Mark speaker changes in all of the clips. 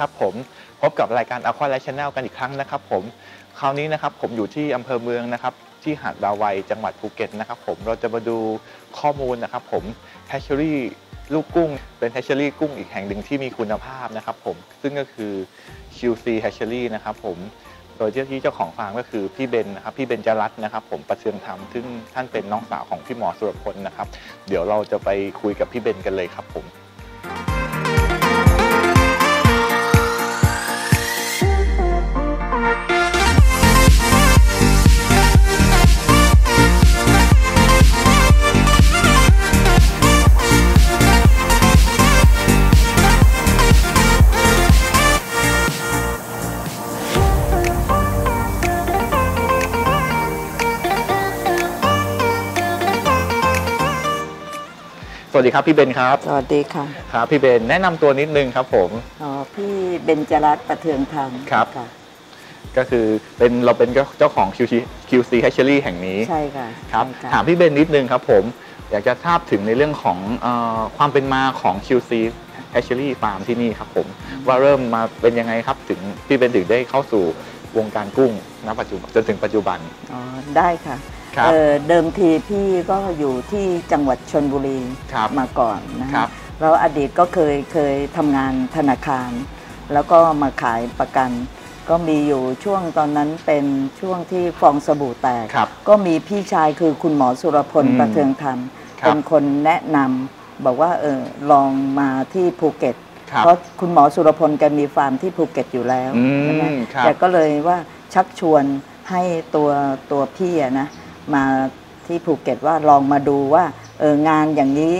Speaker 1: ครับผมพบกับรายการ Aqua Life Channel กันอีกครั้งนะครับผมคราวนี้นะครับผมอยู่ที่อำเภอเมืองนะครับที่หาดดาวไวจังหวัดภูเก็ตนะครับผมเราจะมาดูข้อมูลนะครับผมแฮชเชอรี่ลูกกุ้งเป็นแฮชเชอรี่กุ้งอีกแห่งหนึ่งที่มีคุณภาพนะครับผมซึ่งก็คือ QC Hatchery นะครับผมโดยที่เจ้าของฟาร์มก็คือพี่เบนนะครับพี่เบนจรัตน์นะครับผมประเทืองธรรมซึ่งท่านเป็นน้องสาวของพี่หมอสุรพลนะครับ เดี๋ยวเราจะไปคุยกับพี่เบนกันเลยครับผม วัสดีครับพี่เบนครับ
Speaker 2: สวัสดีค่ะ
Speaker 1: ครับพี่เบนแนะนำตัวนิดนึงครับผม
Speaker 2: อ๋อพี่เบญจรัตน์ประเทืองธรรม
Speaker 1: ครับ
Speaker 2: ค่ะ
Speaker 1: ก็คือเป็นเราเป็นเจ้าของ QC QC Hatchery แห่งนี้
Speaker 2: ใช่ค่ะ
Speaker 1: ครับ
Speaker 2: ใช่ะ
Speaker 1: ถามพี่เบนนิดนึงครับผมอยากจะทราบถึงในเรื่องของเออความเป็นมาของ QC Hatchery Farm ที่นี่ครับผม ว่าเริ่มมาเป็นยังไงครับถึงพี่เบนถึงได้เข้าสู่วงการกุ้งณปัจจุบันจนถึงปัจจุบัน
Speaker 2: อ๋อได้ค่ะ
Speaker 1: ครับ
Speaker 2: เอ่อเดิมทีพี่ก็อยู่ที่จังหวัดชนบุรี
Speaker 1: ครับ
Speaker 2: มาก่อนนะครับ แล้วอดีตก็เคยเคยทำงานธนาคาร แล้วก็มาขายประกัน ก็มีอยู่ช่วงตอนนั้นเป็นช่วงที่ฟองสบู่แตก
Speaker 1: ครับ
Speaker 2: ก็มีพี่ชายคือคุณหมอสุรพล
Speaker 1: อืม
Speaker 2: ประเทืองธรรม
Speaker 1: ครับ
Speaker 2: เป็นคนแนะนำบอกว่าเออลองมาที่ภูเก็ต
Speaker 1: ครับ
Speaker 2: เพราะคุณหมอสุรพลแกมีฟาร์มที่ภูเก็ตอยู่แล้ว
Speaker 1: อืม
Speaker 2: ใช่ไหม
Speaker 1: ครับ
Speaker 2: แกก็เลยว่าชักชวนให้ตัวตัวพี่อะนะ มาที่ภูเก็ตว่าลองมาดูว่าเอองานอย่างนี้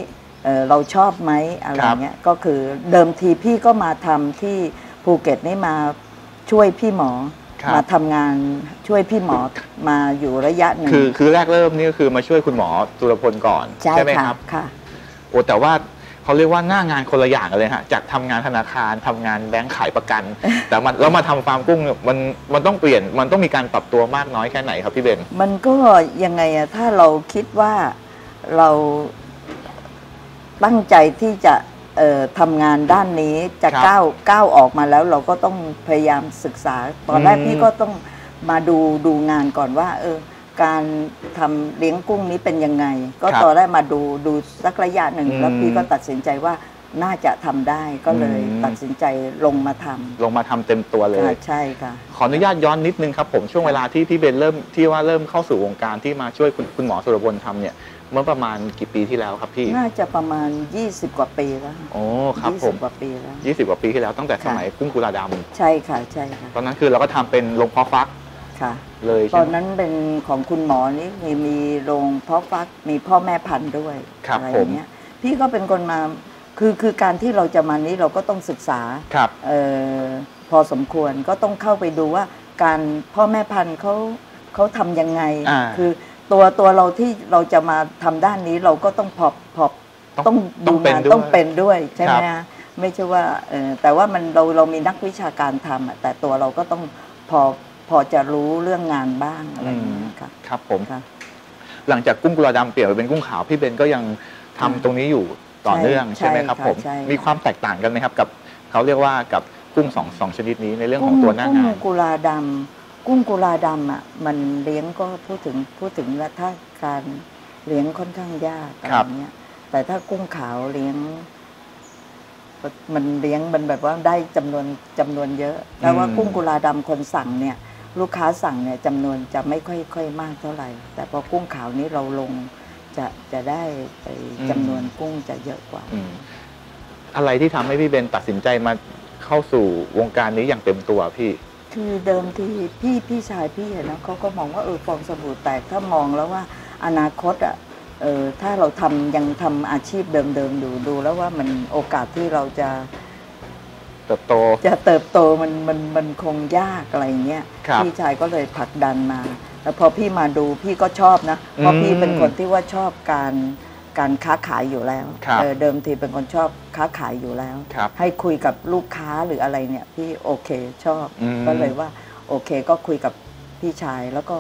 Speaker 2: เออเราชอบไหมอะไร
Speaker 1: ครับ
Speaker 2: เงี้ยก็คือเดิมทีพี่ก็มาทำที่ภูเก็ตนี่มาช่วยพี่หมอ
Speaker 1: ครับ
Speaker 2: มาทำงานช่วยพี่หมอมาอยู่ระยะหนึ่ง
Speaker 1: คือคือแรกเริ่มนี่ก็คือมาช่วยคุณหมอสุรพลก่อน
Speaker 2: ใช่
Speaker 1: ไหม
Speaker 2: ค่ะ
Speaker 1: ครับ
Speaker 2: ค่ะ
Speaker 1: โอ้แต่ว่า เขาเรียกว่าหน้างานคนละอย่างกันเลยฮะจากทำงานธนาคารทำงานแบงก์ขายประกัน แต่มันแล้วมาทำฟาร์มกุ้งเนี่ยมันมันต้องเปลี่ยนมันต้องมีการปรับตัวมากน้อยแค่ไหนครับพี่เบน
Speaker 2: มันก็ยังไงอะถ้าเราคิดว่าเราตั้งใจที่จะเอ่อทำงานด้านนี้จะ
Speaker 1: ครับ
Speaker 2: ก้าวก้าวออกมาแล้วเราก็ต้องพยายามศึกษา ตอนแรก
Speaker 1: อืม
Speaker 2: พี่ก็ต้องมาดูดูงานก่อนว่า เออ การทำเลี้ยงกุ้งนี้เป็นยังไง ก็ตอนแรกมาดูดูสักระยะหนึ่ง แล้วพี่ก็ตัดสินใจว่าน่าจะทำได้ก็เลยตัดสินใจลงมาท
Speaker 1: ลงมาทำเต็มตัวำเลย
Speaker 2: ค่ะใช่ค่ะ
Speaker 1: ขออนุญาตย้อนนิดนึงครับผมช่วงเวลาที่พี่เบนเริ่มที่ว่าเริ่มเข้าสู่วงการที่มาช่วยคุณคุณหมอสุรพลทำเนี่ยเมื่อประมาณกี่ปีที่แล้วครับพี่
Speaker 2: น่าจะประมาณ 20 กว่าปีแล้ว
Speaker 1: โอ้ครับผม
Speaker 2: 20กว่าปีแล้ว
Speaker 1: 20 กว่าปีที่แล้วตั้งแต่สมัยกุ้งกุลาด
Speaker 2: ใช่ค่ะใช่ค่ะำ
Speaker 1: ตอนนั้นคือเราก็ทำเป็นโรงเพาะฟัก
Speaker 2: ค่ะ
Speaker 1: เลย
Speaker 2: ต
Speaker 1: ใช่
Speaker 2: อน
Speaker 1: ไหม
Speaker 2: นั้นเป็นของคุณหมอนี่มีมีโรงเพาะฟักมีพ่อแม่พันธุ์ด้วย
Speaker 1: ครับ
Speaker 2: อะไร
Speaker 1: ผ
Speaker 2: อ
Speaker 1: ม
Speaker 2: ย่างเงี้ยพี่ก็เป็นคนมาคือคือการที่เราจะมานี้เราก็ต้องศึกษา
Speaker 1: ครับ
Speaker 2: เออพอสมควรก็ต้องเข้าไปดูว่าการพ่อแม่พันธุ์เขาเขาทำยังไง
Speaker 1: อ่า
Speaker 2: คือตัวตัวเราที่เราจะมาทำด้านนี้เราก็ต้องพอพอ ต้องดูงานต้องเป็นด้วยใช่ไหม
Speaker 1: ครับ
Speaker 2: ฮะไม่ใช่ว่าเออแต่ว่ามันเราเรามีนักวิชาการทำอะแต่ตัวเราก็ต้องพอพ อจะรู้เรื่องงานบ้างอะไรอย่างเงี้ยค่ะ
Speaker 1: ครับผม
Speaker 2: ค่ะ
Speaker 1: หลังจากกุ้งกุลาดำเปลี่ยนไปเป็นกุ้งขาวพี่เบนก็ยังทำ
Speaker 2: อ่า
Speaker 1: ตรงนี้อยู่ต่อเนื่อง
Speaker 2: ใช่
Speaker 1: ใช่ไหมครับ
Speaker 2: ใช่
Speaker 1: ผม
Speaker 2: ใช่
Speaker 1: มีความแตกต่างกันไหมครับกับเขาเรียกว่ากับกุ้งสองสองชนิดนี้ในเรื่องของตัวหน้างาน
Speaker 2: กุ้งกุลาดำกุ้งกุลาดำอะมันเลี้ยงก็พูดถึงพูดถึงว่าถ้าการเลี้ยงค่อนข้างยากอะไร
Speaker 1: ครับ
Speaker 2: เงี้ยแต่ถ้ากุ้งขาวเลี้ยง มันเลี้ยงมันแบบว่าได้จำนวนจำนวนเยอะแต่ว่ากุ้งกุลาดำคนสั่งเนี่ย ลูกค้าสั่งเนี่ยจำนวนจะไม่ค่อยค่อยมากเท่าไหร่ แต่พอกุ้งขาวนี้เราลงจะจะได้ไปจำนวนกุ้งจะเยอะกว่า
Speaker 1: อืมอะไรที่ทำให้พี่เบนตัดสินใจมาเข้าสู่วงการนี้อย่างเต็มตัวพี่
Speaker 2: คือเดิมทีพี่พี่ชายพี่อะนะเขาก็มองว่าเออฟองสบู่แตกถ้ามองแล้วว่าอนาคตอะเออถ้าเราทำยังทำอาชีพเดิมๆดูดูแล้วว่ามันโอกาสที่เราจะ
Speaker 1: เติบโต
Speaker 2: จะเติบโตมันมันมันคงยากอะไรเงี้ย
Speaker 1: ครับ
Speaker 2: พี่ชายก็เลยผลักดันมาแล้วพอพี่มาดูพี่ก็ชอบนะเพราะ
Speaker 1: อืม
Speaker 2: พี่เป็นคนที่ว่าชอบการการค้าขายอยู่แล้ว
Speaker 1: ครับ
Speaker 2: เออเดิมทีเป็นคนชอบค้าขายอยู่แล้ว
Speaker 1: ครับ
Speaker 2: ให้คุยกับลูกค้าหรืออะไรเนี่ย พี่โอเคชอบ
Speaker 1: อืม
Speaker 2: ก็เลยว่าโอเคก็คุยกับพี่ชายแล้วก็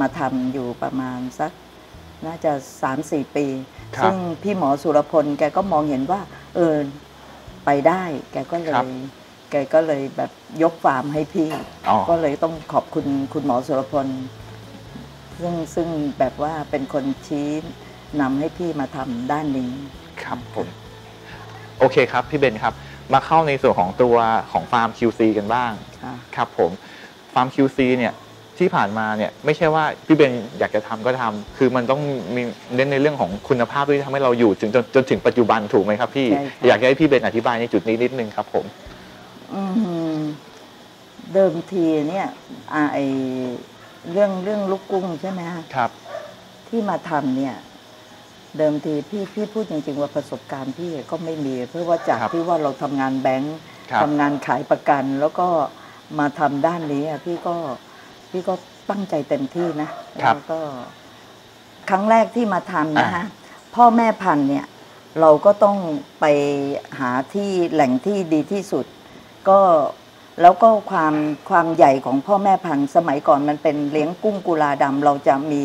Speaker 2: มาทำอยู่ประมาณสักน่าจะสามสี่ปี
Speaker 1: ครับ
Speaker 2: ซึ่งพี่หมอสุรพลแกก็มองเห็นว่าเออ ไปได้ แกก็เล
Speaker 1: ครับ
Speaker 2: ยแกก็เลยแบบยกฟาร์มให้พี่
Speaker 1: อ๋อ
Speaker 2: ก็เลยต้องขอบคุณคุณหมอสุรพล ซึ่งซึ่งแบบว่าเป็นคนชี้นำให้พี่มาทำด้านนี้
Speaker 1: ครับผม โอเคครับ พี่เบนครับ มาเข้าในส่วนของตัวของฟาร์ม QC กันบ้าง
Speaker 2: ค่ะ
Speaker 1: ครับผมฟาร์ม QC เนี่ย ที่ผ่านมาเนี่ยไม่ใช่ว่าพี่เบนอยากจะทำก็ทำคือมันต้องมีเน้นในเรื่องของคุณภาพด้วยที่ทำให้เราอยู่จนจนจนถึงปัจจุบันถูกไหมครับพี่
Speaker 2: ใช่ค่ะ
Speaker 1: อยากให้พี่เบนอธิบายในจุดนี้นิดนึงครับผม
Speaker 2: อืมเดิมทีเนี่ยอ่าไอเรื่องเรื่องลูกกุ้งใช่ไหมฮะ
Speaker 1: ครับ
Speaker 2: ที่มาทำเนี่ย เดิมทีพี่พี่พูดจริงๆว่าประสบการณ์พี่ก็ไม่มี เพราะว่าจาก
Speaker 1: ครับ
Speaker 2: ที่ว่าเราทำงานแบงค์
Speaker 1: ครับ
Speaker 2: ทำงานขายประกันแล้วก็มาทำด้านนี้อะพี่ก็ พี่ก็ตั้งใจเต็มที่นะครับแล้วก็ครั้งแรกที่มาทำนะฮะพ่อแม่พันธุ์เนี่ย เราก็ต้องไปหาที่แหล่งที่ดีที่สุด ก็แล้วก็ความความใหญ่ของพ่อแม่พันธุ์สมัยก่อนมันเป็นเลี้ยงกุ้งกุลาดำเราจะมี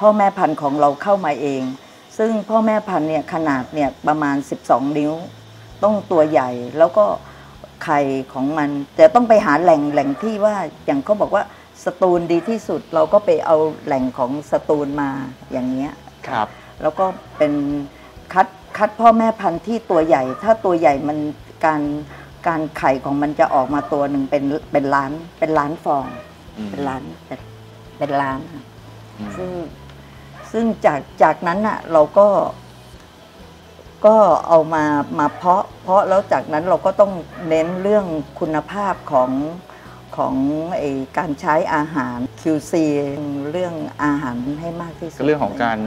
Speaker 2: พ่อแม่พันธุ์ของเราเข้ามาเอง ซึ่งพ่อแม่พันธุ์เนี่ยขนาดเนี่ยประมาณ 12 นิ้ว ต้องตัวใหญ่แล้วก็ไข่ของมัน แต่ต้องไปหาแหล่งแหล่งที่ว่าอย่างเขาบอกว่า สตูลดีที่สุดเราก็ไปเอาแหล่งของสตูลมาอย่างเงี้ย
Speaker 1: ครับ
Speaker 2: แล้วก็เป็นคัดคัดพ่อแม่พันธุ์ที่ตัวใหญ่ ถ้าตัวใหญ่มันการการไข่ของมันจะออกมาตัวหนึ่งเป็นเป็นล้านเป็นล้านฟอง
Speaker 1: อืม
Speaker 2: เป็นล้านเป็นเป็นล้านค่ะ
Speaker 1: อืม
Speaker 2: ซึ่งซึ่งจากจากนั้นน่ะเราก็ ก็เอามามาเพาะ เพาะแล้วจากนั้นเราก็ต้องเน้นเรื่องคุณภาพของ ของไอการใช้อาหาร QC เรื่องอาหารให้มากที่สุด
Speaker 1: เรื่องของการ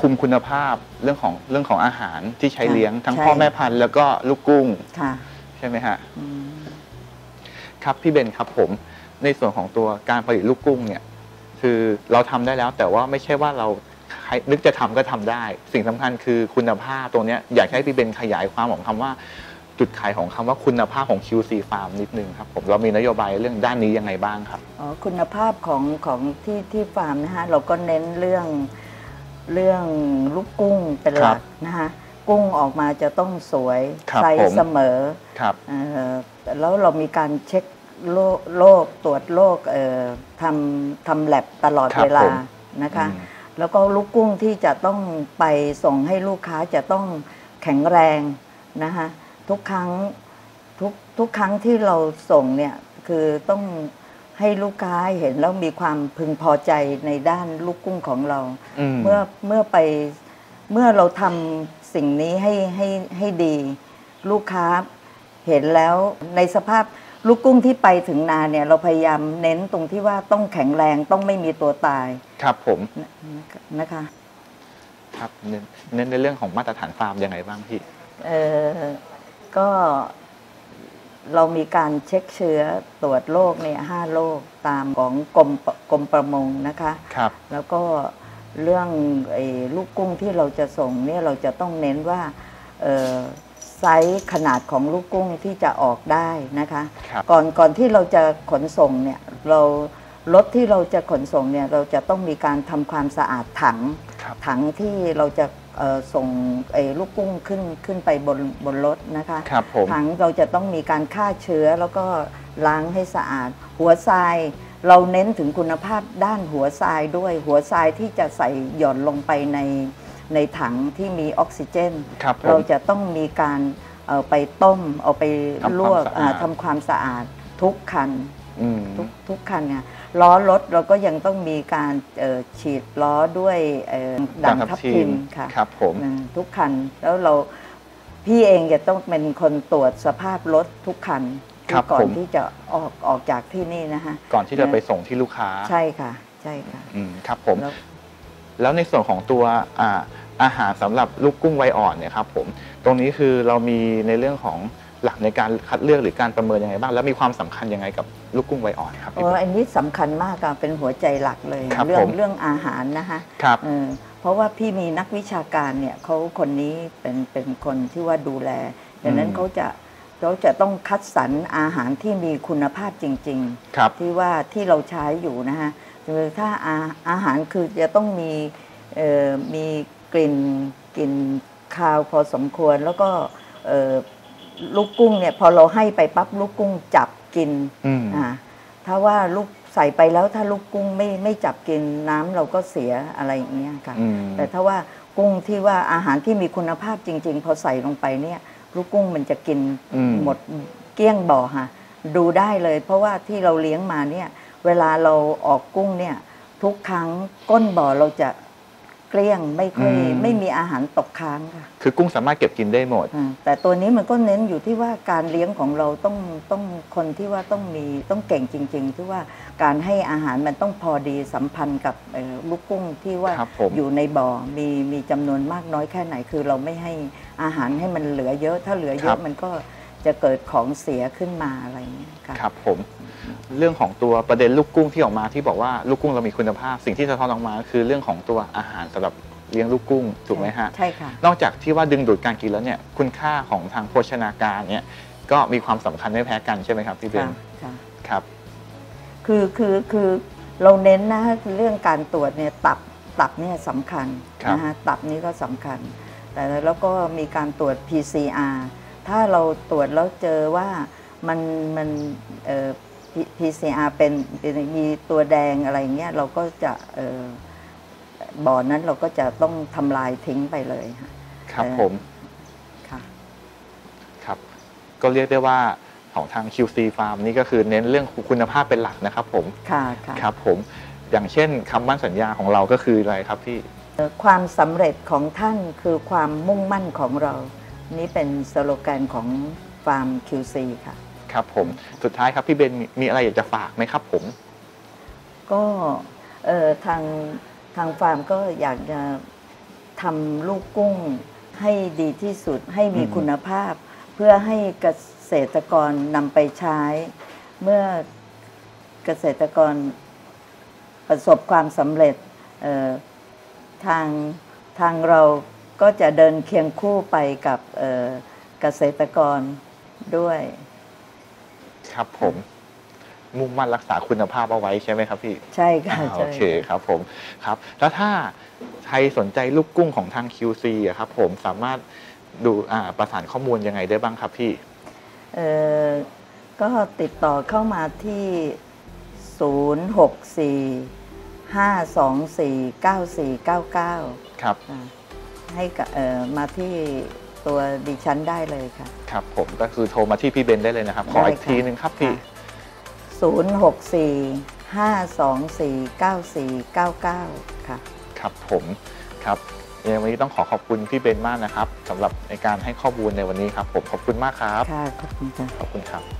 Speaker 1: คุมคุณภาพเรื่องของเรื่องของอาหารที่ใช้
Speaker 2: ค่ะ
Speaker 1: เลี้ยงทั้ง
Speaker 2: ใช่
Speaker 1: พ่อแม่พันธุ์แล้วก็ลูกกุ้ง
Speaker 2: ค่ะ
Speaker 1: ใช่ไหมฮะ
Speaker 2: อืม
Speaker 1: ครับพี่เบนครับผม ในส่วนของตัวการผลิตลูกกุ้งเนี่ย คือเราทำได้แล้ว แต่ว่าไม่ใช่ว่าเราใครนึกจะทำก็ทำได้ สิ่งสำคัญคือคุณภาพตรงเนี้ยอยากให้พี่เบนขยายความของคำว่า จุดขายของคำว่าคุณภาพของ QC Farm นิดนึงครับผมเรามีนโยบายเรื่องด้านนี้ยังไงบ้างครับ
Speaker 2: อ๋อคุณภาพของของที่ที่ฟาร์มนะฮะเราก็เน้นเรื่องเรื่องลูกกุ้งเป็นหลักนะฮะกุ้งออกมาจะต้องสวย
Speaker 1: ครับ
Speaker 2: ไซ
Speaker 1: ผม
Speaker 2: ส์เสมอ
Speaker 1: ครับ
Speaker 2: เอ่อแล้วเรามีการเช็คโรคโรคตรวจโรคเอ่อทำทำแลบตลอด
Speaker 1: ครับ
Speaker 2: เวลา
Speaker 1: ผม
Speaker 2: นะคะ
Speaker 1: อืม
Speaker 2: แล้วก็ลูกกุ้งที่จะต้องไปส่งให้ลูกค้าจะต้องแข็งแรงนะคะ ทุกครั้งทุกทุกครั้งที่เราส่งเนี่ยคือต้องให้ลูกค้าเห็นแล้วมีความพึงพอใจในด้านลูกกุ้งของเรา
Speaker 1: อืม
Speaker 2: เมื่อเมื่อไปเมื่อเราทำสิ่งนี้ให้ให้ให้ดี ลูกค้าเห็นแล้วในสภาพลูกกุ้งที่ไปถึงนาเนี่ยเราพยายามเน้นตรงที่ว่าต้องแข็งแรงต้องไม่มีตัวตาย
Speaker 1: ครับผม
Speaker 2: นะคะ
Speaker 1: ครับเน้นเน้นในเรื่องของมาตรฐานฟาร์มยังไงบ้างพี่
Speaker 2: เออ ก็เรามีการเช็คเชื้อตรวจโรคเนี่ยห้าโรคตามของกรมกรมประมงนะคะ
Speaker 1: ครับ
Speaker 2: แล้วก็เรื่องไอ้ลูกกุ้งที่เราจะส่งเนี่ยเราจะต้องเน้นว่าเอ่อไซส์ขนาดของลูกกุ้งที่จะออกได้นะคะ
Speaker 1: ครับ
Speaker 2: ก่อนก่อนที่เราจะขนส่งเนี่ยเรารถที่เราจะขนส่งเนี่ยเราจะต้องมีการทำความสะอาดถัง
Speaker 1: ครับ
Speaker 2: ถังที่เราจะเอ่อ ส่งไอ้ลูกกุ้งขึ้นขึ้นไปบนบนรถนะคะ
Speaker 1: ครับผม
Speaker 2: ถังเราจะต้องมีการฆ่าเชื้อแล้วก็ล้างให้สะอาด หัวทรายเราเน้นถึงคุณภาพด้านหัวทรายด้วยหัวทรายที่จะใส่หย่อนลงไปในในถังที่มีออกซิเจน
Speaker 1: ครับผ
Speaker 2: เรา
Speaker 1: ม
Speaker 2: จะต้องมีการเอาไปต้ม เอาไป
Speaker 1: ทำความ
Speaker 2: ลวก
Speaker 1: สะอาด
Speaker 2: อ่าทำความสะอาดทุกคัน
Speaker 1: อืม
Speaker 2: ทุกทุกคันเนี่ยล้อรถเราก็ยังต้องมีการเอ่อฉีดล้อด้วยเอ่อด่างทับทิมค่ะ
Speaker 1: ครับผม
Speaker 2: อืมทุกคันแล้วเราพี่เองจะต้องเป็นคนตรวจสภาพรถทุกคัน
Speaker 1: ครับ
Speaker 2: ก่อ
Speaker 1: ผ
Speaker 2: น
Speaker 1: ม
Speaker 2: ที่จะออกออกจากที่นี่นะคะ
Speaker 1: ก่อนที่จะไปส่งที่ลูกค้า
Speaker 2: ใช่ค่ะ ใช่ค่ะ
Speaker 1: อืมครับผม
Speaker 2: แล้ว
Speaker 1: แล้วในส่วนของตัวอ่าอาหารสำหรับลูกกุ้งวัยอ่อนเนี่ยครับผมตรงนี้คือเรามีในเรื่องของ หลักในการคัดเลือกหรือการประเมินยังไงบ้าง แล้วมีความสำคัญยังไงกับลูกกุ้งวัยอ่อนครับ
Speaker 2: เอออันนี้สำคัญมากอะเป็นหัวใจหลักเลย
Speaker 1: ครับ
Speaker 2: เรื่อ
Speaker 1: ผ
Speaker 2: ง
Speaker 1: ม
Speaker 2: เรื่องอาหารนะคะ
Speaker 1: ครับ
Speaker 2: เออเพราะว่าพี่มีนักวิชาการเนี่ยเขาคนนี้เป็นเป็นคนที่ว่าดูแลดังนั้น
Speaker 1: อืม
Speaker 2: เขาจะเขาจะต้องคัดสรรอาหารที่มีคุณภาพจริงๆ
Speaker 1: ครับ
Speaker 2: ที่ว่าที่เราใช้อยู่นะฮะคือถ้าอาอาหารคือจะต้องมีเอ่อมีกลิ่นกลิ่นคาวพอสมควรแล้วก็เอ่อ ลูกกุ้งเนี่ยพอเราให้ไปปั๊บลูกกุ้งจับกิน
Speaker 1: อืม
Speaker 2: อ่าถ้าว่าลูกใส่ไปแล้วถ้าลูกกุ้งไม่ไม่จับกินน้ำเราก็เสียอะไรอย่างเงี้ยค่ะ
Speaker 1: อืม
Speaker 2: แต่ถ้าว่ากุ้งที่ว่าอาหารที่มีคุณภาพจริง ๆ พอใส่ลงไปเนี่ย ลูกกุ้งมันจะกิน
Speaker 1: อืม
Speaker 2: หมดเกลี้ยงบ่อค่ะ ดูได้เลย เพราะว่าที่เราเลี้ยงมาเนี่ย เวลาเราออกกุ้งเนี่ย ทุกครั้งก้นบ่อเราจะ เกลี้ยงไม่ค่อยไม่มีอาหารตกค้างค่ะ
Speaker 1: คือกุ้งสามารถเก็บกินได้หมด
Speaker 2: อ่าแต่ตัวนี้มันก็เน้นอยู่ที่ว่าการเลี้ยงของเราต้องต้องคนที่ว่าต้องมีต้องเก่งจริง ๆ ที่ว่าการให้อาหารมันต้องพอดีสัมพันธ์กับเอ่อลูกกุ้งที่ว่า
Speaker 1: ครับผม
Speaker 2: อยู่ในบ่อมีมีจำนวนมากน้อยแค่ไหน คือเราไม่ให้อาหารให้มันเหลือเยอะ ถ้าเหลือเย
Speaker 1: ครั
Speaker 2: อะ
Speaker 1: บ
Speaker 2: มันก็จะเกิดของเสียขึ้นมาอะไรอย่างเงี้ยค่ะ
Speaker 1: ครับผม เรื่องของตัวประเด็นลูกกุ้งที่ออกมาที่บอกว่าลูกกุ้งเรามีคุณภาพ สิ่งที่สะท้อนออกมาคือเรื่องของตัวอาหารสำหรับเลี้ยงลูกกุ้งถูกไหมฮะ
Speaker 2: ใช่ค่ะ
Speaker 1: นอกจากที่ว่าดึงดูดการกินแล้วเนี่ยคุณค่าของทางโภชนาการเนี่ยก็มีความสำคัญไม่แพ้กันใช่ไหมครับพี่เบ
Speaker 2: ค่ะ
Speaker 1: น
Speaker 2: ค่ะ
Speaker 1: ครับ
Speaker 2: คือคือคือเราเน้นนะเรื่องการตรวจเนี่ยตับตับเนี่ยสำคัญ
Speaker 1: ครับ
Speaker 2: นะฮะตับนี่ก็สำคัญ แต่แล้วก็มีการตรวจ PCR ถ้าเราตรวจแล้วเจอว่ามันมันเอ่อ P- PCR เป็นเป็นมีตัวแดงอะไรเงี้ยเราก็จะเอ่อบ่อนั้นเราก็จะต้องทำลายทิ้งไปเลยค่ะ
Speaker 1: ครับ
Speaker 2: เอ่อ
Speaker 1: ผม
Speaker 2: ค่ะ
Speaker 1: ครับ ก็เรียกได้ว่าของทาง QC Farm นี่ก็คือเน้นเรื่องคุณภาพเป็นหลักนะครับผม
Speaker 2: ค่ะค่ะ
Speaker 1: ครับผมอย่างเช่นคำมั่นสัญญาของเราก็คืออะไรครับพี่
Speaker 2: เอ่อความสำเร็จของท่านคือความมุ่งมั่นของเรา นี่เป็นสโลแกนของฟาร์ม QC ค่ะ
Speaker 1: ครับผมสุดท้ายครับพี่เบนมีอะไรอยากจะฝากไหมครับผม
Speaker 2: ก็เอ่อทางทางฟาร์มก็อยากจะทำลูกกุ้งให้ดีที่สุดให้มีคุณภาพ เพื่อให้เกษตรกรนำไปใช้ เมื่อเกษตรกรประสบความสำเร็จทางทางเราก็จะเดินเคียงคู่ไปกับเกษตรกรด้วย
Speaker 1: ครับผมมุ่งมั่นรักษาคุณภาพเอาไว้ใช่ไหมครับพี่
Speaker 2: ใช่ค่ะ
Speaker 1: อ่า
Speaker 2: ใช่
Speaker 1: โอเคครับผมครับ แล้วถ้าใครสนใจลูกกุ้งของทาง QC อะครับผมสามารถดูอ่าประสานข้อมูลยังไงได้บ้างครับพี่
Speaker 2: เอ่อก็ติดต่อเข้ามาที่ 064-524-9499
Speaker 1: ครับ
Speaker 2: อ่าให้กับเอ่อมาที่ ตัวดิฉันได้เลยค่ะ
Speaker 1: ครับผมก็คือโทรมาที่พี่เบนได้เลยนะครับ ขออีก
Speaker 2: ได้ค่ะ
Speaker 1: ทีหนึ่งครับพี่
Speaker 2: 064-524-9499 ค่ะ
Speaker 1: ครับผมครับยังไงวันนี้ต้องขอขอบคุณพี่เบนมากนะครับสำหรับในการให้ข้อมูลในวันนี้ครับผมขอบคุณมากครับ
Speaker 2: ค่ะ ขอบคุณค่ะ
Speaker 1: ขอบคุณครับครับ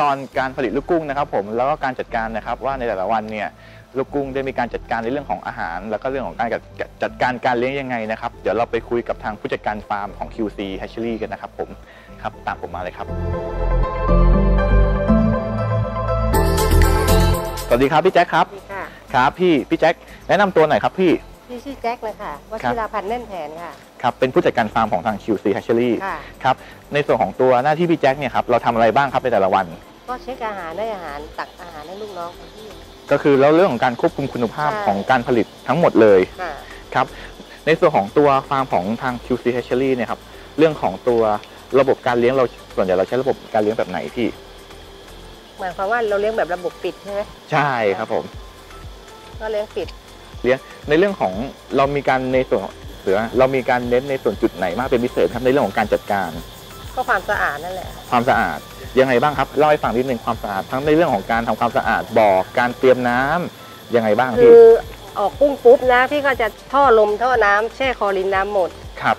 Speaker 1: ตอนการผลิตลูกกุ้งนะครับผมแล้วก็การจัดการนะครับว่าในแต่ละวันเนี่ยลูกกุ้งได้มีการจัดการในเรื่องของอาหาร แล้วก็เรื่องของการจัดจัดการการเลี้ยงยังไงนะครับ เดี๋ยวเราไปคุยกับทางผู้จัดการฟาร์มของ QC Hatchery กันนะครับผมครับตามผมมาเลยครับ สวัสดีครับพี่แจ็คครับ
Speaker 3: สวัสดีค่ะ
Speaker 1: ครับพี่พี่แจ็คแนะนำตัวหน่อยครับพี่
Speaker 3: พี่ชื่อแจ็คเลยค่ะว
Speaker 1: ครับ
Speaker 3: ชิราพันธ์แน่นแผนค่ะ
Speaker 1: ครับเป็นผู้จัดการฟาร์มของทาง QC Hatchery
Speaker 3: ค่ะ
Speaker 1: ครับในส่วนของตัวหน้าที่พี่แจ็คเนี่ยครับเราทำอะไรบ้างครับในแต่ละวัน
Speaker 3: ก็เช็คอาหารได้อาหารตักอาหารให้ลูกน้องของพี่
Speaker 1: ก็คือแล้วเรื่องของการควบคุมคุณภาพ
Speaker 3: ใช่
Speaker 1: ของการผลิตทั้งหมดเลย
Speaker 3: ค่ะ
Speaker 1: ครับในส่วนของตัวฟาร์มของทาง QC Hatchery เนี่ยครับเรื่องของตัวระบบการเลี้ยงเราส่วนใหญ่เราใช้ระบบการเลี้ยงแบบไหนพี่
Speaker 3: หมายความว่าเราเลี้ยงแบบระบบปิดใช่ไหม
Speaker 1: ใช่ครับผม
Speaker 3: ก็เลี้ยงปิด
Speaker 1: เลี้ยงในเรื่องของเรามีการในส่วนหรือว่าเรามีการเน้นในส่วนจุดไหนมากเป็นพิเศษครับในเรื่องของการจัดการ
Speaker 3: ก็ความสะอาดนั่นแหละ
Speaker 1: ความสะอาดยังไงบ้างครับเล่าให้ฟังนิดนึงความสะอาดทั้งในเรื่องของการทำความสะอาดบ่อการเตรียมน้ำยังไงบ้าง
Speaker 3: คื
Speaker 1: พี่
Speaker 3: อออกกุ้งปุ๊บนะพี่ก็จะท่อลมท่อน้ำแช่คลอรินน้ำหมด
Speaker 1: ครับ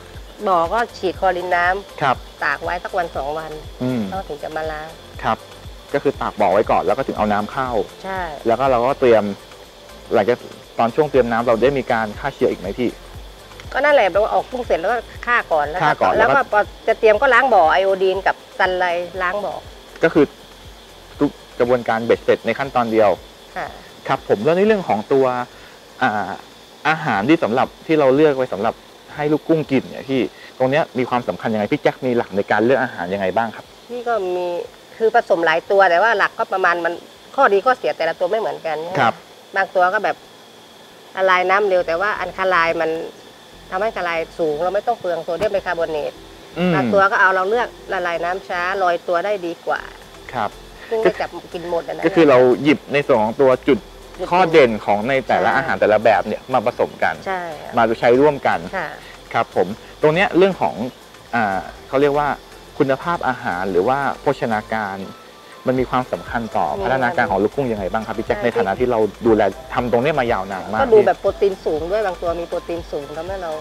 Speaker 3: บ่อก็ฉีดคลอรินน้ำ
Speaker 1: ครับ
Speaker 3: ตากไว้สักวันสองวัน
Speaker 1: อืม
Speaker 3: แล้วถึงจะมาล้าง
Speaker 1: ครับ ก็คือตากบ่อไว้ก่อนแล้วก็ถึงเอาน้ำเข้า
Speaker 3: ใช่
Speaker 1: แล้วก็เราก็เตรียมหลังจาก ตอนช่วงเตรียมน้ำเราได้มีการฆ่าเชื้ออีกไหมพี่
Speaker 3: ก็นั่นแหละเราออกกุ้งเสร็จแล้วก็ฆ่าก่อนแล้ว
Speaker 1: ฆ่าก่อนแล้
Speaker 3: แล้วว
Speaker 1: ก็
Speaker 3: ก็พอจะเตรียมก็ล้างบ่อไอโอดีนกับซันไลท์ล้างบ่อ
Speaker 1: ก็คือทุกกระบวนการเบ็ดเสร็จในขั้นตอนเดียว
Speaker 3: ค่ะ
Speaker 1: ครับผมแล้วในเรื่องของตัวอ่าอาหารที่สำหรับที่เราเลือกไว้สำหรับให้ลูกกุ้งกินเนี่ยพี่ตรงเนี้ยมีความสำคัญยังไงพี่แจ็คมีหลักในการเลือกอาหารยังไงบ้างครับ
Speaker 3: นี่ก็มีคือผสมหลายตัวแต่ว่าหลักก็ประมาณมันข้อดีข้อเสียแต่ละตัวไม่เหมือนกัน
Speaker 1: ครับ
Speaker 3: บางตัวก็แบบ ละลายน้ำเร็วแต่ว่าอันคาไลายมันทำให้คาไลายสูงเราไม่ต้องเปลืองโซเดียมไบคาร์บอเนต
Speaker 1: อืม
Speaker 3: บางตัวก็เอาเราเลือกละลายน้ำช้าลอยตัวได้ดีกว่า
Speaker 1: ครับ
Speaker 3: ซึ่งไม่จับกินหมดอะนะ
Speaker 1: ก็คือเราหยิบในส่วนของตัวจุด
Speaker 3: จุด
Speaker 1: ข้อเด่นของในแต่ละ
Speaker 3: ใช่
Speaker 1: อาหารแต่ละแบบเนี่ยมาผสมกัน
Speaker 3: ใช่ค่ะ
Speaker 1: มาใช้ร่วมกัน
Speaker 3: ค่ะ
Speaker 1: ครับผมตรงเนี้ยเรื่องของอ่าเขาเรียกว่าคุณภาพอาหารหรือว่าโภชนาการ มันมีความสำคัญต่อ
Speaker 3: มี
Speaker 1: พัฒนาการ
Speaker 3: ค่ะ
Speaker 1: ของลูกกุ้งยังไงบ้างครับพี่แจ็ค
Speaker 3: ใช่
Speaker 1: ในฐานะที่เราดูแลทำตรงเนี้ยมายาวนานมาก
Speaker 3: ก็ดูแบบโปรตีนสูงด้วยบางตัวมีโปรตีนสูงทำให้เรา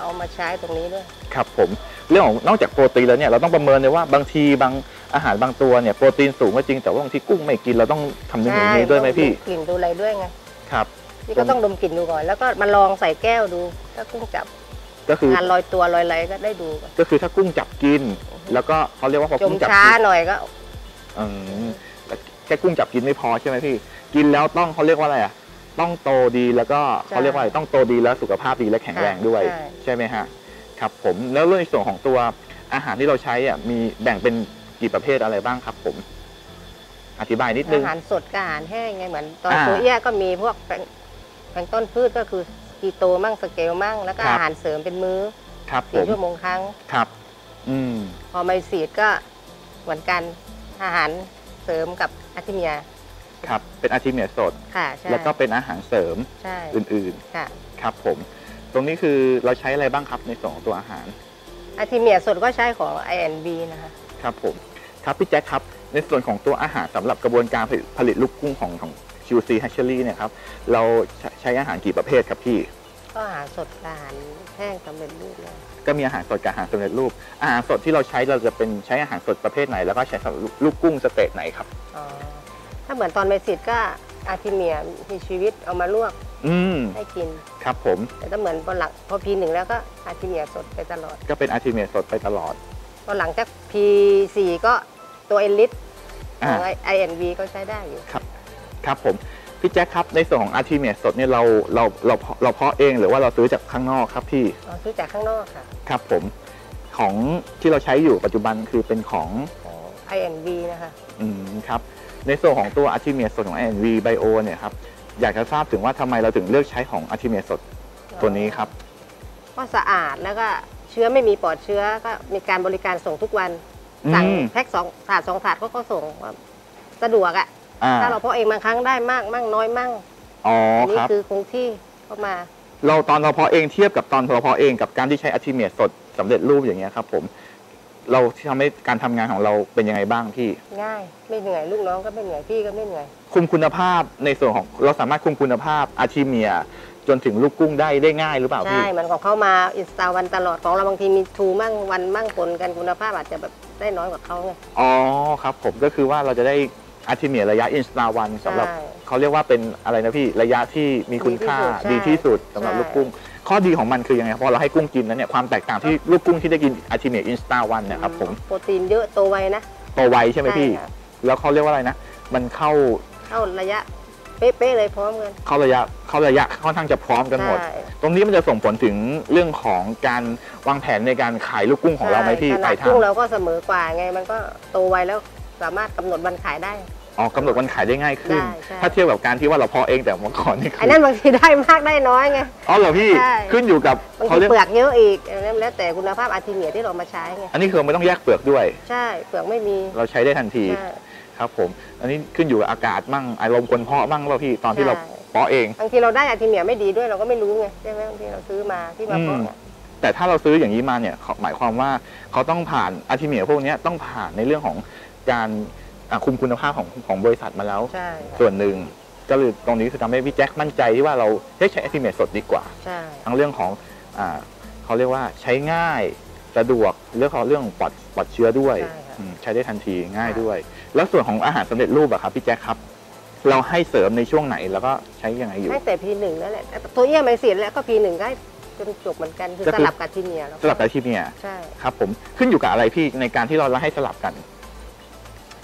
Speaker 3: เอามาใช้ตรงนี้ด้วย
Speaker 1: ครับผมเรื่องของนอกจากโปรตีนแล้วเนี่ยเราต้องประเมินเลยว่าบางทีบางอาหารบางตัวเนี่ยโปรตีนสูงก็จริงแต่ว่าบางทีกุ้งไม่กินเราต้องทำในอย่างนี้ด้วยไหมพี่
Speaker 3: กลิ่นดูอะไรด้วยไง
Speaker 1: ครับ
Speaker 3: นี่ก็ต้องดมกลิ่นดูก่อน แล้วก็มาลองใส่แก้วดูถ้ากุ้งจับ
Speaker 1: ก็คือ
Speaker 3: ทานลอยตัวลอยไหลก็ได้ดูก่อน
Speaker 1: ก็คือถ้ากุ้งจับกิน แล้วก็เขาเรียกว่าพอ
Speaker 3: จม
Speaker 1: กุ้งจับ
Speaker 3: ช้า
Speaker 1: กิน
Speaker 3: หน่อยก็
Speaker 1: อืมแค่กุ้งจับกินไม่พอใช่ไหมพี่ กินแล้วต้องเขาเรียกว่าอะไรอะ ต้องโตดีแล้วก็เขาเรียกว่าอะไรต้องโตดีแล้วสุขภาพดีและแข็งแรงด้วย
Speaker 3: ใช่
Speaker 1: ใช่ไหมฮะครับผมแล้วเรื่องในส่วนของตัวอาหารที่เราใช้อะมีแบ่งเป็นกี่ประเภทอะไรบ้างครับผม อธิบายนิดนึง
Speaker 3: อาหารสดกับอาหารแห้งไงเหมือนตอน
Speaker 1: อ่า
Speaker 3: ตัวเอี้ยก็มีพวกแปลงแปลงต้นพืชก็คือกีโตมั่งสเกลมั่งแล้วก็
Speaker 1: ครับ
Speaker 3: อาหารเสริมเป็นมื้อ
Speaker 1: ครับผ
Speaker 3: สี่
Speaker 1: ม
Speaker 3: ชั่วโมงครั้ง
Speaker 1: ครับ อืม
Speaker 3: พอไมซีดก็เหมือนกัน อาหารเสริมกับอาทิเมีย
Speaker 1: ครับเป็นอาทิเมียสด
Speaker 3: ค่ะใช่
Speaker 1: แล้วก็เป็นอาหารเสริม
Speaker 3: ใช่
Speaker 1: อื่น
Speaker 3: ค่ะ
Speaker 1: ๆ ครับผม ตรงนี้คือเราใช้อะไรบ้างครับในส่วนของตัวอาหาร
Speaker 3: อาทิเมียสดก็ใช้ของ INB นะคะ
Speaker 1: ครับผม ครับพี่แจ็คครับ ในส่วนของตัวอาหารสำหรับกระบวนการผลิตผลิตลูกกุ้งของของ QC Hatchery เนี่ยครับ เราใช้ใช้อาหารกี่ประเภทครับพี่
Speaker 3: ก็อาหารสดกับอาหารแห้งสำเร็จรูปเลย
Speaker 1: ก็มีอาหารสดกับอาหารสำเร็จรูป อาหารสดที่เราใช้เราจะเป็นใช้อาหารสดประเภทไหน แล้วก็ใช้สำหรับลูกกุ้งสเตจไหนครับ
Speaker 3: อ๋อถ้าเหมือนตอนไมซีดก็อาทิเมียมีชีวิตเอามาลวก
Speaker 1: อืม
Speaker 3: ให้กิน
Speaker 1: ครับผม
Speaker 3: แต่ถ้าเหมือนพอหลังพอพีหนึ่งแล้วก็อาทิเมียสดไปตลอด
Speaker 1: ก็เป็นอาทิเมียสดไปตลอด
Speaker 3: พอหลังจาก P4 ก็ตัวเอลิทข
Speaker 1: อ่า
Speaker 3: อง INV ก็ใช้ได้อยู่
Speaker 1: ครับผม พี่แจ็คครับในส่วนของอาทิเมียสดเนี่ยเราเราเราเราเพาะเองหรือว่าเราซื้อจากข้างนอกครับพี่
Speaker 3: อ๋อซื้อจากข้างนอกค่ะ
Speaker 1: ครับผมของที่เราใช้อยู่ปัจจุบันคือเป็นของ
Speaker 3: ของ INV นะคะ
Speaker 1: อืมครับในส่วนของตัวอาร์ติเมียสดของ NV Bio เนี่ยครับอยากจะทราบถึงว่าทำไมเราถึงเลือกใช้ของอาร์ติเมียสดตัวนี้ครับ
Speaker 3: ก็สะอาดแล้วก็เชื้อไม่มีปลอดเชื้อก็มีการบริการส่งทุกวันสั่ง
Speaker 1: อืม
Speaker 3: แพ็คสองถาดสองถาดก็ก็ส่งว่าสะดวกอะ
Speaker 1: อ่า
Speaker 3: ถ้าเราเพาะเองบางครั้งได้มากมั่งน้อยมั่ง
Speaker 1: อ๋อ
Speaker 3: อันนี้
Speaker 1: ครับ
Speaker 3: คือคงที่เข้ามา
Speaker 1: เราตอนเราเพาะเองเทียบกับตอนเราเพาะเองกับการที่ใช้อาร์ติเมียสดสำเร็จรูปอย่างเงี้ยครับ ผม เราทำให้การทำงานของเราเป็นยังไงบ้างพี่
Speaker 3: ง่ายไม่เหนื่อยลูกน้องก็ไม่เหนื่อยพี่ก็ไม่เหนื่อย
Speaker 1: คุมคุณภาพในส่วนของเราสามารถคุมคุณภาพอาร์ติเมียจนถึงลูกกุ้งได้ได้ง่ายหรือเปล่า
Speaker 3: ใช่
Speaker 1: พี่
Speaker 3: เหมือนของเขามาอินสตาวันตลอดของเราบางทีมีทูมั่งวันมั่งปนกันคุณภาพอาจจะแบบได้น้อยกว่าเขาไง
Speaker 1: อ๋อครับ ผมก็คือว่าเราจะได้ อาร์ติเมียระยะอินสตาวันสำหรับ
Speaker 3: ใช่
Speaker 1: เขาเรียกว่าเป็นอะไรนะพี่ระยะที่มีคุณค่า
Speaker 3: ดี
Speaker 1: ดี
Speaker 3: ที่
Speaker 1: ที่
Speaker 3: สุ
Speaker 1: สุ
Speaker 3: ด
Speaker 1: ด
Speaker 3: ใช่
Speaker 1: สำหรับ
Speaker 3: ใช่
Speaker 1: ลูกกุ้ง ข้อดีของมันคือยังไงพอเราให้กุ้งกินนั้นเนี่ยความแตกต่างที่ลูกกุ้งที่ได้กินอาร์ติเมียอินสตาวันเนี่ยครับผม
Speaker 3: โปรตีนเยอะโตไวนะ
Speaker 1: โตไวใช่ไหมพี่
Speaker 3: ค่ะ
Speaker 1: แล้วเขาเรียกว่าอะไรนะ มันเข้า
Speaker 3: เข้าระยะเป๊ะๆเลยพร้อมกัน
Speaker 1: เข้าระยะเข้าระยะค่อนข้างจะพร้อมกันหมด
Speaker 3: ใช่
Speaker 1: ตรงนี้มันจะส่งผลถึงเรื่องของการวางแผนในการขายลูกกุ้งของเราไหมพี่
Speaker 3: ข
Speaker 1: ไป
Speaker 3: นาด
Speaker 1: ทาง
Speaker 3: กุ้งเราก็เสมอกว่าไงมันก็โตไวแล้วสามารถกำหนดวันขายได้
Speaker 1: อ๋อกำหนดวันขายได้ง่ายขึ้น
Speaker 3: ได้ใช่
Speaker 1: ถ้าเทียบกับการที่ว่าเราเพาะเองแต่เมื่อก่อนนี่คื
Speaker 3: ไอ้นั่นบางทีได้มากได้น้อยไง
Speaker 1: อ๋อเหรอพี่
Speaker 3: ใช่
Speaker 1: ขึ้นอยู่กับบา
Speaker 3: ง
Speaker 1: เขา
Speaker 3: ที
Speaker 1: เรียก
Speaker 3: เปลือกเยอะอีกแล้วแต่คุณภาพอาร์ติเมียที่เรามาใช้ไง
Speaker 1: อันนี้คือไม่ต้องแยกเปลือกด้วย
Speaker 3: ใช่เปลือกไม่มี
Speaker 1: เราใช้ได้ทันที
Speaker 3: ใช่
Speaker 1: ครับผม อันนี้ขึ้นอยู่กับอากาศมั่งอารมณ์คนเพาะมั่งว่าพี่ตอนที่เรา
Speaker 3: ใช่
Speaker 1: เพาะเอง
Speaker 3: บางทีเราได้อาร์ติเมียไม่ดีด้วยเราก็ไม่รู้ไงใช่ไหมบางทีเราซื้อมาที่มาเพาะ
Speaker 1: อืม
Speaker 3: เนี่ย
Speaker 1: แต่ถ้าเราซื้ออย่างนี้มาเนี่ยเขาหมายความว่าเขาต้องผ่านอาร์ติเมียพวกเนี้ยต้องผ่านในเรื่องของการอะ คุมคุณภาพของของบริษัทมาแล้ว
Speaker 3: ใช่ค่ะ
Speaker 1: ส่วนหนึ่งก็เลยตรงนี้คือทำให้พี่แจ็คมั่นใจที่ว่าเราได้ใช้อาร์ติเมียสดดีกว่า
Speaker 3: ใช่
Speaker 1: ทั้งเรื่องของอ่าเขาเรียกว่าใช้ง่ายสะดวกเรื่องของเรื่องของปลอดปลอดเชื้อด้วย
Speaker 3: ใช่ค่ะ
Speaker 1: อืมใช้ได้ทันทีง่ายด้วย แล้วส่วนของอาหารสำเร็จรูปอะครับพี่แจ็คครับ เราให้เสริมในช่วงไหนแล้วก็ใช้ยังไงอยู่
Speaker 3: ตั้งแต่พีหนึ่งนั่นแหละแต่ตัวเอี้ยไม่เสียแล้วก็พีหนึ่งก็ให้จนจบเหมือนกันคือ
Speaker 1: ก็
Speaker 3: ส
Speaker 1: คือ
Speaker 3: ลับกับที่เมียแล้ว
Speaker 1: สลับกับที่เนี่ย
Speaker 3: ใช่
Speaker 1: ครับผมขึ้นอยู่กับอะไรพี่ในการที่เราให้สลับกัน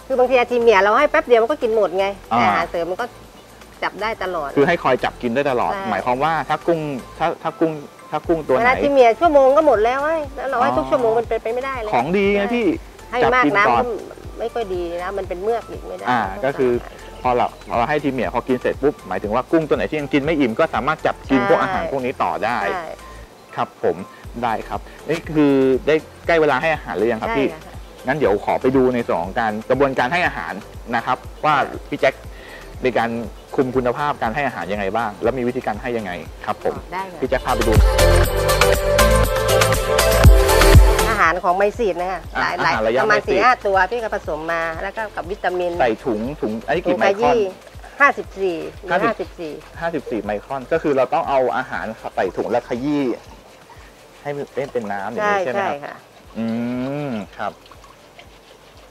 Speaker 3: คือบางทีอาทีเมียเราให้แป๊บเดียวมันก็กินหมดไง
Speaker 1: อ่า
Speaker 3: แต่อาหารเสริมมันก็จับได้ตลอด
Speaker 1: คือให้คอยจับกินได้ตลอด
Speaker 3: ใช่
Speaker 1: หมายความว่าถ้ากุ้งถ้าถ้ากุ้งถ้ากุ้งตัว
Speaker 3: เว
Speaker 1: ไหน
Speaker 3: ลาที่เมียชั่วโมงก็หมดแล้วไอ้แล้วเราให้
Speaker 1: อ๋อ
Speaker 3: ทุกชั่วโมงมันเป็นไปไม่ได้เลย
Speaker 1: ของดีไงพี่
Speaker 3: ให้
Speaker 1: จับ
Speaker 3: มาก
Speaker 1: กิน
Speaker 3: น้ำ
Speaker 1: ก่อน
Speaker 3: ก็ไม่ค่อยดีนะมันเป็นเมือกอีกไม่ได้
Speaker 1: อ่าก็คือพอเราพอเราให้ทีเมียพอกินเสร็จปุ๊บหมายถึงว่ากุ้งตัวไหนที่ยังกินไม่อิ่มก็สามารถจับกินพวกอาหารพวกนี้ต่อได้
Speaker 3: ใช่
Speaker 1: ครับผมได้ครับนี่คือได้ใกล้เวลาให้อาหารหรือยังครับ
Speaker 3: ใช่
Speaker 1: พี่
Speaker 3: ค่ะ
Speaker 1: งั้นเดี๋ยวขอไปดูในส่วนของการกระบวนการให้อาหารนะครับ ว่าพี่แจ็คในการคุมคุณภาพการให้อาหารยังไงบ้าง แล้วมีวิธีการให้ยังไงครับผม
Speaker 3: ได้ค่ะ
Speaker 1: พี่แจ็คพาไปดู
Speaker 3: อาหารของไมซีดนะคะ
Speaker 1: อะ
Speaker 3: หลายหลาย
Speaker 1: อาหารระยะ
Speaker 3: ประมาณ
Speaker 1: ไมซีด
Speaker 3: สี่ห้าตัวพี่ก็ผสมมาแล้วก็กับวิตามิน
Speaker 1: ใส่ถุงถุงอันนี้
Speaker 3: ถุ
Speaker 1: กี่
Speaker 3: ง
Speaker 1: ไม
Speaker 3: กะ
Speaker 1: ครอน
Speaker 3: ยี่ห้าสิบสี่หรือ
Speaker 1: ห้า
Speaker 3: ห้า
Speaker 1: สิ
Speaker 3: สิ
Speaker 1: บ
Speaker 3: บสี่
Speaker 1: 54 ไมครอน ก็คือเราต้องเอาอาหารใส่ถุงแล้วขยี้ให้มันเป็นเป็นน้ำอย่าง
Speaker 3: ใช่
Speaker 1: นี้ใช่ไหม
Speaker 3: ใช่
Speaker 1: ครับ
Speaker 3: ค่ะ
Speaker 1: อืมครับ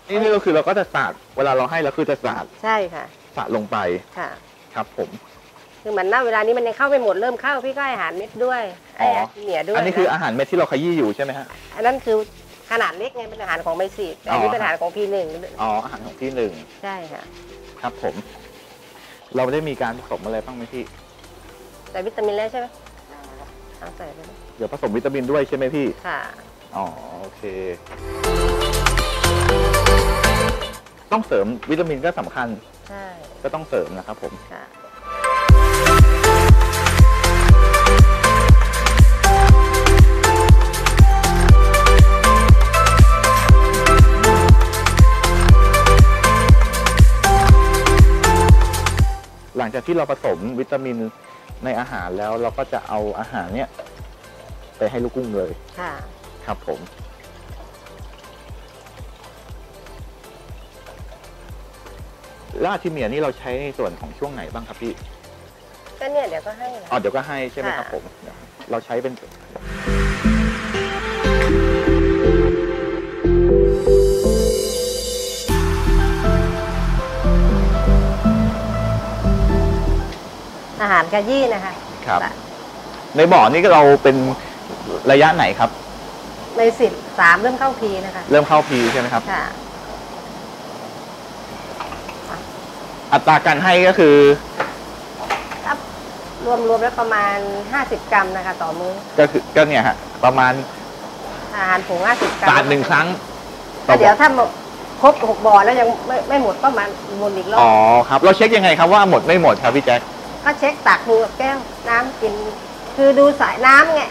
Speaker 1: นี่นี่ก็คือเราก็จะสาดเวลาเราให้เราคือจะสาด
Speaker 3: ใช่ค่ะ
Speaker 1: สาดลงไป
Speaker 3: ค่ะ
Speaker 1: ครับผม
Speaker 3: คือเหมือนณเวลานี้มันยังเข้าไม่หมดเริ่มเข้าพี่ก็ให้อาหารเม็ดด้วย
Speaker 1: อ๋
Speaker 3: ให้
Speaker 1: อ
Speaker 3: อาหารเหนียด้วย
Speaker 1: อันนี้คือ
Speaker 3: นะ
Speaker 1: อาหารเม็ดที่เราขยี้อยู่ใช่ไหมฮะ
Speaker 3: อันนั้นคือขนาดเล็กไงเป็นอาหารของไมซีดแต่อันนี้
Speaker 1: อ๋อ
Speaker 3: เป็นอาหารของพีหนึ่ง
Speaker 1: อ๋ออาหารของที่หนึ่ง
Speaker 3: ใช่ค่ะ
Speaker 1: ครับผม เราได้มีการผสมอะไรบ้างไหมพี่
Speaker 3: ใส่วิตามินแล้วใช่ไหมเอาใส่ไปเลย
Speaker 1: เดี๋ยวผสมวิตามินด้วยใช่ไหมพี่
Speaker 3: ค่ะ
Speaker 1: อ๋อโอเค ต้องเสริมวิตามินก็สำคัญ
Speaker 3: ใช่
Speaker 1: ก็ต้องเสริมนะครับผม
Speaker 3: ค่ะ
Speaker 1: หลังจากที่เราผสมวิตามินในอาหารแล้วเราก็จะเอาอาหารเนี้ยไปให้ลูกกุ้งเลย
Speaker 3: ค่ะ
Speaker 1: ครับผม แล้วอาทิเมียนี่เราใช้ในส่วนของช่วงไหนบ้างครับพี่
Speaker 3: ก็เนี่ยเดี๋ยวก็ให้นะ
Speaker 1: อ๋อเดี๋ยวก็ให้ใช่ไหมครับ
Speaker 3: ค่ะ
Speaker 1: ผมเราใช้เป็น
Speaker 3: อาหารกะยี่นะคะ
Speaker 1: ครับ
Speaker 3: จ้ะ
Speaker 1: ในบ่อนี่ก็เราเป็นระยะไหนครับ
Speaker 3: ในสิบสามเริ่มเข้าพีนะคะ
Speaker 1: เริ่มเข้าพีใช่ไหมครับ
Speaker 3: ค่ะ
Speaker 1: อัตราการให้ก็คือ
Speaker 3: รวมรวมแล้วประมาณ 50 กรัมนะคะ ต่อมื้อ
Speaker 1: ก็คือก็เนี่ยฮะประมาณ
Speaker 3: อาหารผง50 กรัม
Speaker 1: สาดหนึ่งครั้งต่
Speaker 3: แต่
Speaker 1: อบ่
Speaker 3: เดี๋ยว
Speaker 1: อ
Speaker 3: ถ้าหมดครบหกบ่อแล้วยังไม่ไม่หมดก็มาวนอีกรอ
Speaker 1: อ๋อบครับ เราเช็คยังไงครับว่าหมดไม่หมดครับพี่แจ็ค
Speaker 3: ก็เช็คตักดูกับแก้วน้ำกิน คือดูสายน้ำไง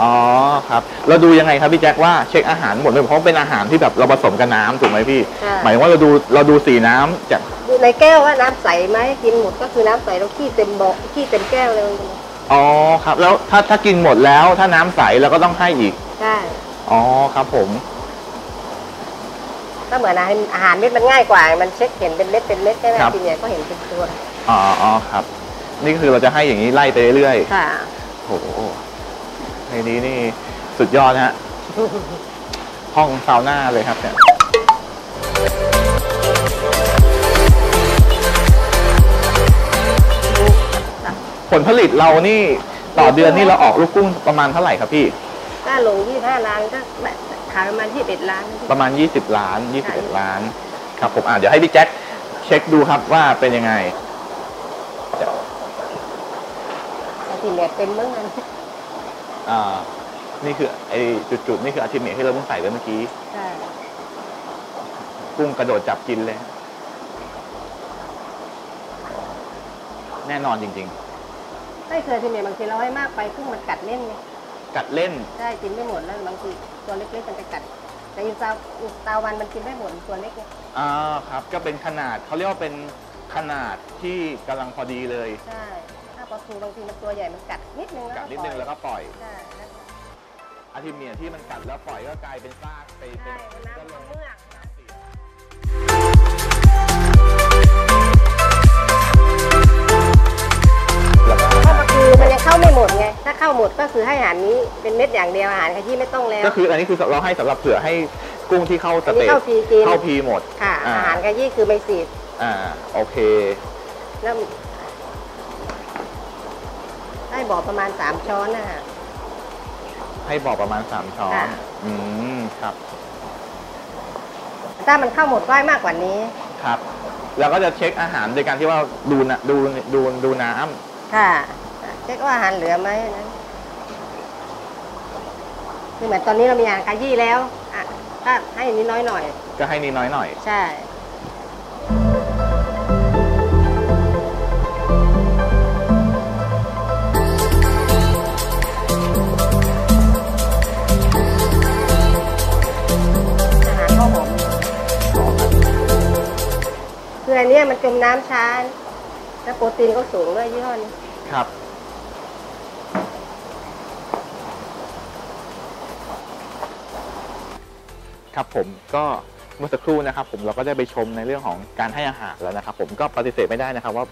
Speaker 1: อ๋อครับ เราดูยังไงครับพี่แจ็คว่าเช็คอาหารหมดไหมเพราะเป็นอาหารที่แบบเราผสมกับน้ำถูกไหมพี่
Speaker 3: ใช่
Speaker 1: หมายถึงว่าเราดูเราดูสีน้ำจาก
Speaker 3: ดูในแก้วว่าน้ำใสไหมกินหมดก็คือน้ำใสแล้วขี้เต็มบ่อขี้เต็มแก้วเลย
Speaker 1: อ๋อครับ แล้วถ้าถ้ากินหมดแล้วถ้าน้ำใสเราก็ต้องให้อีก
Speaker 3: ใช่
Speaker 1: อ๋อครับผม
Speaker 3: ก็เหมือนอาหารอาหารเม็ดมันง่ายกว่า มันเช็คเห็นเป็นเม็ดเป็นเม็ดใช่ไหม
Speaker 1: ครับ
Speaker 3: ทีเนี้ยก็เห็นเป็นตัว
Speaker 1: อ๋ออ๋อครับ นี่คือเราจะให้อย่างนี้ไล่ไปเรื่อย
Speaker 3: ค่ะ
Speaker 1: ๆโอ้โห ในนี้นี่สุดยอดนะฮะ ห้องซาวน่าเลยครับเนี่ยผลผลิตเรานี่ต่อเดือนนี่เราออกลูกกุ้งประมาณเท่าไหร่ครับพี่
Speaker 3: ถ้าลงยี่ห้าล้านก็ขายประมาณยี่สิบเอ็ดล้าน
Speaker 1: ประมาณ20ล้าน21ล้าน ครับผมอ่าเดี๋ยวให้พี่แจ็คเช็คดูครับว่าเป็นยังไง
Speaker 3: ทีเนี้ยเต็มเมื่อไง
Speaker 1: อ่านี่คือไอ้จุดๆนี่คืออาทิเมทที่เราเพิ่งใส่ไปเมื่อกี้
Speaker 3: ใช่
Speaker 1: กุ้งกระโดดจับกินเลย แน่นอนจริง
Speaker 3: ไม่เคยทีเนี้ยบางทีเราให้มากไปกุ้งมันกัดเล่นไง
Speaker 1: ๆ กัดเล่น
Speaker 3: ใช่กินไม่หมดแล้วบางทีตัวเล็กๆมันจะกัด แต่อินซาอินตาวันมันกินได้หมดตัวเล็กไง
Speaker 1: อ่าครับ ก็เป็นขนาดเขาเรียกว่าเป็นขนาดที่กำลังพอดีเลย
Speaker 3: ใช่ ถ้าปลาทูบางทีมันตัวใหญ่มันกัดนิดนึงแล้ว
Speaker 1: กัดนิดนึงแล้วก็ปล่อย
Speaker 3: ใช่แล้ว
Speaker 1: อาทิเมียที่มันกัดแล้วปล่อยก็กลายเป็นซากไปเป็
Speaker 3: ใช่
Speaker 1: น
Speaker 3: น้ำ
Speaker 1: ก็ล
Speaker 3: มัน
Speaker 1: ง
Speaker 3: เมือก
Speaker 1: น้ำเสียแล้วก็
Speaker 3: เพราะปลาทูมันยังเข้าไม่หมดไง ถ้าเข้าหมดก็คือให้อาหารนี้เป็นเม็ดอย่างเดียวอาหารขยี้ไม่ต้องแล้ว
Speaker 1: ก็คืออันนี้คือเราให้สำหรับเผื่อให้กุ้งที่เข้าส
Speaker 3: อัน
Speaker 1: เต
Speaker 3: นี้
Speaker 1: จ
Speaker 3: เข้าพีกิน
Speaker 1: เข้าพีหมด
Speaker 3: ค่ะ
Speaker 1: อ่า
Speaker 3: อาหารขยี้คือไม่สีด
Speaker 1: อ่าโอเค
Speaker 3: แล้ว บอกประมาณสามช้อนนะคะ
Speaker 1: ให้บอกประมาณ 3 ช้อน
Speaker 3: ค่ะ
Speaker 1: อืม ครับ
Speaker 3: ถ้ามันเข้าหมดก็ให้มากกว่านี้
Speaker 1: ครับ แล้วก็จะเช็คอาหารโดยการที่ว่าดูนะดูดูดูน้ำ
Speaker 3: ค่ะ เช็คว่าอาหารเหลือไหมนั้นคือเหมือนตอนนี้เรามีอาหารกายี่แล้วอะถ้าให้นิดน้อยหน่อย
Speaker 1: ก็ให้นิดน้อยหน่อย
Speaker 3: ใช่ คืออันเนี้ยมันจมน้ำช้า แล้วโปรตีนก็สูงด้วยยี่ห้อนี้
Speaker 1: ครับ ครับผมก็เมื่อสักครู่นะครับ ผมเราก็ได้ไปชมในเรื่องของการให้อาหารแล้วนะครับ ผมก็ปฏิเสธไม่ได้นะครับว่า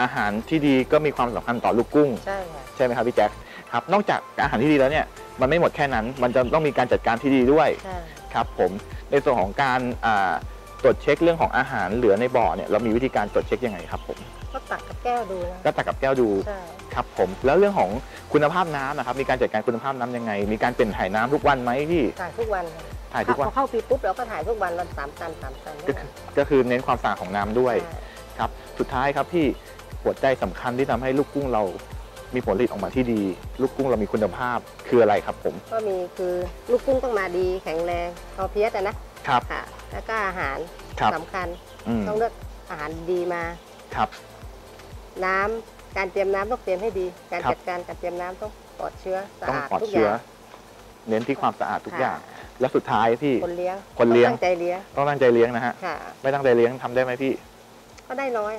Speaker 1: อาหารที่ดีก็มีความสำคัญต่อลูกกุ้ง
Speaker 3: ใช่ค่ะ
Speaker 1: ใช่ไหมครับพี่แจ็คครับ นอกจากอาหารที่ดีแล้วเนี่ยมันไม่หมดแค่นั้น มันจะต้องมีการจัดการที่ดีด้วย
Speaker 3: ใช่
Speaker 1: ครับผมในส่วนของการอ่า ตรวจเช็คเรื่องของอาหารเหลือในบ่อเนี่ยเรามีวิธีการตรวจเช็คยังไงครับผม
Speaker 3: ก็ตักกับแก้วดูนะ
Speaker 1: ก็ตักกับแก้วดู
Speaker 3: ใช่
Speaker 1: ครับผม แล้วเรื่องของคุณภาพน้ำนะครับมีการจัดการคุณภาพน้ำยังไง มีการเปลี่ยนถ่ายน้ำทุกวันไหมพี่
Speaker 3: ถ่ายทุกวันค่ะ
Speaker 1: ถ่ายทุกวัน
Speaker 3: พอเข้าปีปุ๊บเราก็ถ่ายทุกวันวันสามตันสามตัน
Speaker 1: ก็คือก็คือเน้นความสะอาดของน้ำด้วย
Speaker 3: ใช่
Speaker 1: ครับ สุดท้ายครับพี่หัวใจสำคัญที่ทำให้ลูกกุ้งเรามีผลผลิตออกมาที่ดี ลูกกุ้งเรามีคุณภาพคืออะไรครับผม
Speaker 3: ก็มีคือลูกกุ้งต้องมาดีแข็งแรงพอเพียสอะนะครับ ค่ะ แล้วก็อาหาร
Speaker 1: ครับ
Speaker 3: สำคัญ
Speaker 1: อืม
Speaker 3: ต้องเลือกอาหารดีมา
Speaker 1: ครับ
Speaker 3: น้ำการเตรียมน้ำต้องเตรียมให้ดี การ
Speaker 1: ครับ
Speaker 3: จัดการการเตรียมน้ำต้องปลอดเชื้อสะ
Speaker 1: ต้อง
Speaker 3: อาด
Speaker 1: ปลอด
Speaker 3: ทุกอ
Speaker 1: เชื้อ
Speaker 3: ย่าง
Speaker 1: เน้นที่ความสะอาดทุกอย่าง
Speaker 3: ค่ะ
Speaker 1: และสุดท้ายพี่
Speaker 3: คนเลี้ยง
Speaker 1: คนเลี้ยง
Speaker 3: ต้องตั้งใจเลี้ยง
Speaker 1: ต้องตั้งใจเลี้ยงนะฮะ
Speaker 3: ค่ะ
Speaker 1: ไม่ตั้งใจเลี้ยงทำได้ไหมพี่
Speaker 3: ก็ได้น้อย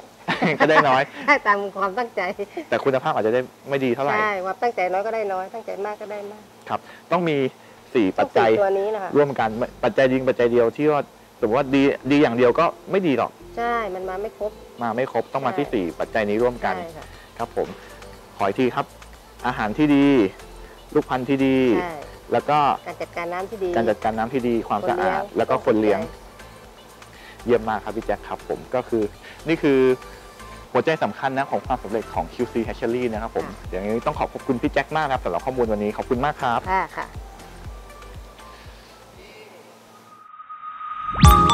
Speaker 1: ก็ได้น้อย
Speaker 3: ได้ตามความตั้งใจ
Speaker 1: แต่คุณภาพอาจจะได้ไม่ดีเท่าไหร่
Speaker 3: ใช่ว่าตั้งใจน้อยก็ได้น้อย ตั้งใจมากก็ได้มาก
Speaker 1: ครับต้องมีสี่ปัจจัย
Speaker 3: ต้องสี่ตัวนี้นะคะ
Speaker 1: ร่วมกันปัจจัยยิงปัจจัยเดียวที่ว่า สมมติว่าดีดีอย่างเดียวก็ไม่ดีหรอก
Speaker 3: ใช่ มันมาไม่ครบ
Speaker 1: มาไม่ครบต้องมา
Speaker 3: ใช่
Speaker 1: ที่สี่ปัจจัยนี้ร่วมกัน
Speaker 3: ใช่ค่ะ
Speaker 1: ครับผม ขออีกทีครับ อาหารที่ดี ลูกพันธุ์ที่ดี
Speaker 3: ใช่
Speaker 1: แล้วก็
Speaker 3: การจัดการน้ำที่ดี
Speaker 1: การจัดการน้ำที่ดีความ
Speaker 3: คน
Speaker 1: สะ
Speaker 3: เลี้
Speaker 1: อาย
Speaker 3: ง
Speaker 1: ดแล้วก็คนเลี้ยง เยี่ยมมากครับพี่แจ็คครับผมก็คือนี่คือหัวใจสำคัญนะของความสำเร็จของ QC Hatchery นะครับผมอย่างนี้ต้องขอบคุณพี่แจ็คมากนะครับสำหรับข้อมูลวันนี้ขอบคุณมากครับ
Speaker 3: ค่ะค่ะ Bye.